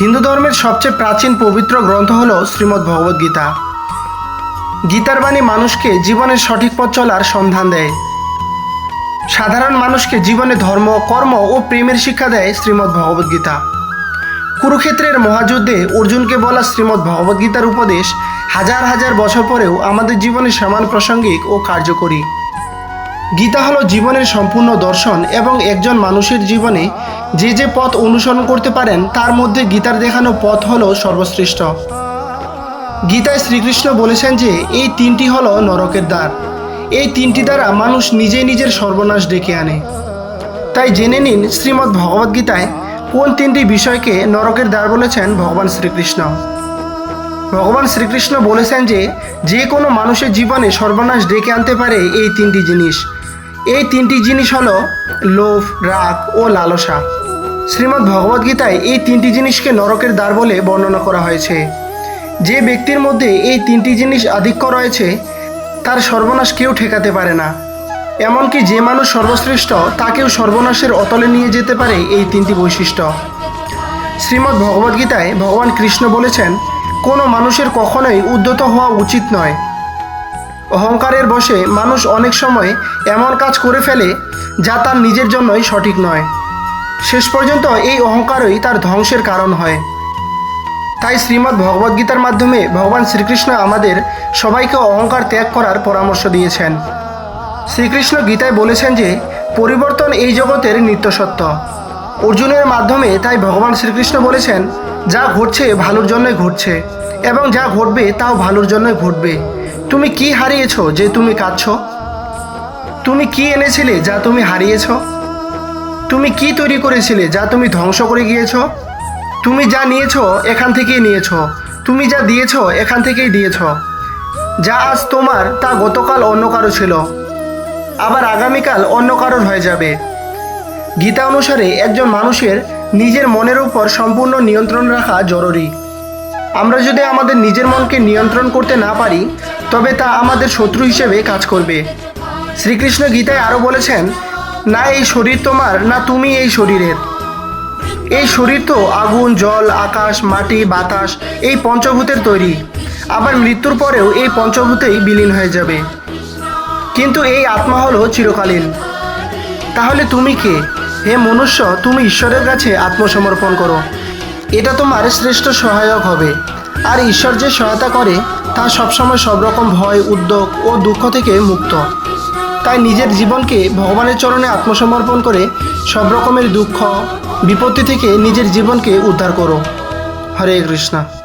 হিন্দু ধর্মের সবচেয়ে প্রাচীন পবিত্র গ্রন্থ হল শ্রীমদ্ ভগবদ্গীতা গীতার বাণী মানুষকে জীবনের সঠিক পথ চলার সন্ধান দেয়। সাধারণ মানুষকে জীবনে ধর্ম, কর্ম ও প্রেমের শিক্ষা দেয় শ্রীমদ্ ভগবদ্গীতা কুরুক্ষেত্রের মহাযুদ্ধে অর্জুনকে বলা শ্রীমদ্ ভগবদ্গীতার উপদেশ হাজার হাজার বছর পরেও আমাদের জীবনে সমান প্রাসঙ্গিক ও কার্যকরী। গীতা হলো জীবনের সম্পূর্ণ দর্শন এবং একজন মানুষের জীবনে যে যে পথ অনুসরণ করতে পারেন, তার মধ্যে গীতার দেখানো পথ হলো সর্বশ্রেষ্ঠ। গীতায় শ্রীকৃষ্ণ বলেছেন যে, এই তিনটি হলো নরকের দ্বার। এই তিনটি দ্বারা মানুষ নিজেই নিজের সর্বনাশ ডেকে আনে। তাই জেনে নিন শ্রীমদ্ ভগবদ্গীতায় কোন তিনটি বিষয়কে নরকের দ্বার বলেছেন ভগবান শ্রীকৃষ্ণ। ভগবান শ্রীকৃষ্ণ বলেছেন যে যে কোনো মানুষের জীবনে সর্বনাশ ডেকে আনতে পারে এই তিনটি জিনিস। এই তিনটি জিনিস হলো লোভ, রাগ ও লালসা। শ্রীমদ্ ভগবদ্গীতায় এই তিনটি জিনিসকে নরকের দ্বার বলে বর্ণনা করা হয়েছে। যে ব্যক্তির মধ্যে এই তিনটি জিনিস আধিক্য রয়েছে, তার সর্বনাশ কেউ ঠেকাতে পারে না। এমনকি যে মানুষ সর্বশ্রেষ্ঠ, তাকেও সর্বনাশের অতলে নিয়ে যেতে পারে এই তিনটি বৈশিষ্ট্য। শ্রীমদ্ ভগবদ্গীতায় ভগবান কৃষ্ণ বলেছেন, কোনো মানুষের কখনোই উদ্যত হওয়া উচিত নয়। অহংকারের বশে মানুষ অনেক সময় এমন কাজ করে ফেলে যা তার নিজের জন্যই সঠিক নয়। শেষ পর্যন্ত এই অহংকারই তার ধ্বংসের কারণ হয়। তাই শ্রীমদ্ ভগবদ্গীতার মাধ্যমে ভগবান শ্রীকৃষ্ণ আমাদের সবাইকে অহংকার ত্যাগ করার পরামর্শ দিয়েছেন। শ্রীকৃষ্ণ গীতায় বলেছেন যে, পরিবর্তন এই জগতের নিত্য অর্জুনের মাধ্যমে তাই ভগবান শ্রীকৃষ্ণ বলেছেন, যা ঘটছে ভালোর জন্যই ঘটছে এবং যা ঘটবে তাও ভালোর জন্যই ঘটবে। তুমি কি হারিয়েছো যে তুমি কাঁদছ? তুমি কি এনেছিলে যা তুমি হারিয়েছ? তুমি কি তৈরি করেছিলে যা তুমি ধ্বংস করে গিয়েছো? তুমি যা নিয়েছো এখান থেকেই নিয়েছ। তুমি যা দিয়েছ এখান থেকেই দিয়েছ। যা আজ তোমার তা গতকাল অন্য কারও ছিল। আবার আগামীকাল অন্য কারোর হয়ে যাবে। গীতা অনুসারে একজন মানুষের নিজের মনের উপর সম্পূর্ণ নিয়ন্ত্রণ রাখা জরুরি। আমরা যদি আমাদের নিজের মনকে নিয়ন্ত্রণ করতে না পারি, তবে তা আমাদের শত্রু হিসেবে কাজ করবে। শ্রীকৃষ্ণ গীতায় আরও বলেছেন, না এই শরীর তোমার, না তুমি এই শরীরের। এই শরীর তো আগুন, জল, আকাশ, মাটি, বাতাস, এই পঞ্চভূতের তৈরি। আবার মৃত্যুর পরেও এই পঞ্চভূতেই বিলীন হয়ে যাবে। কিন্তু এই আত্মা হলো চিরকালীন। তাহলে তুমি কে? হে মনুষ্য, তুমি ঈশ্বরের কাছে আত্মসমর্পণ করো। এটা তোমার শ্রেষ্ঠ সহায়ক হবে। আর ঈশ্বর যে সহায়তা করে, তা সবসময় সব রকম ভয়, উদ্যোগ ও দুঃখ থেকে মুক্ত। তাই নিজের জীবনকে ভগবানের চরণে আত্মসমর্পণ করে সব রকমের দুঃখ, বিপত্তি থেকে নিজের জীবনকে উদ্ধার করো। হরে কৃষ্ণা।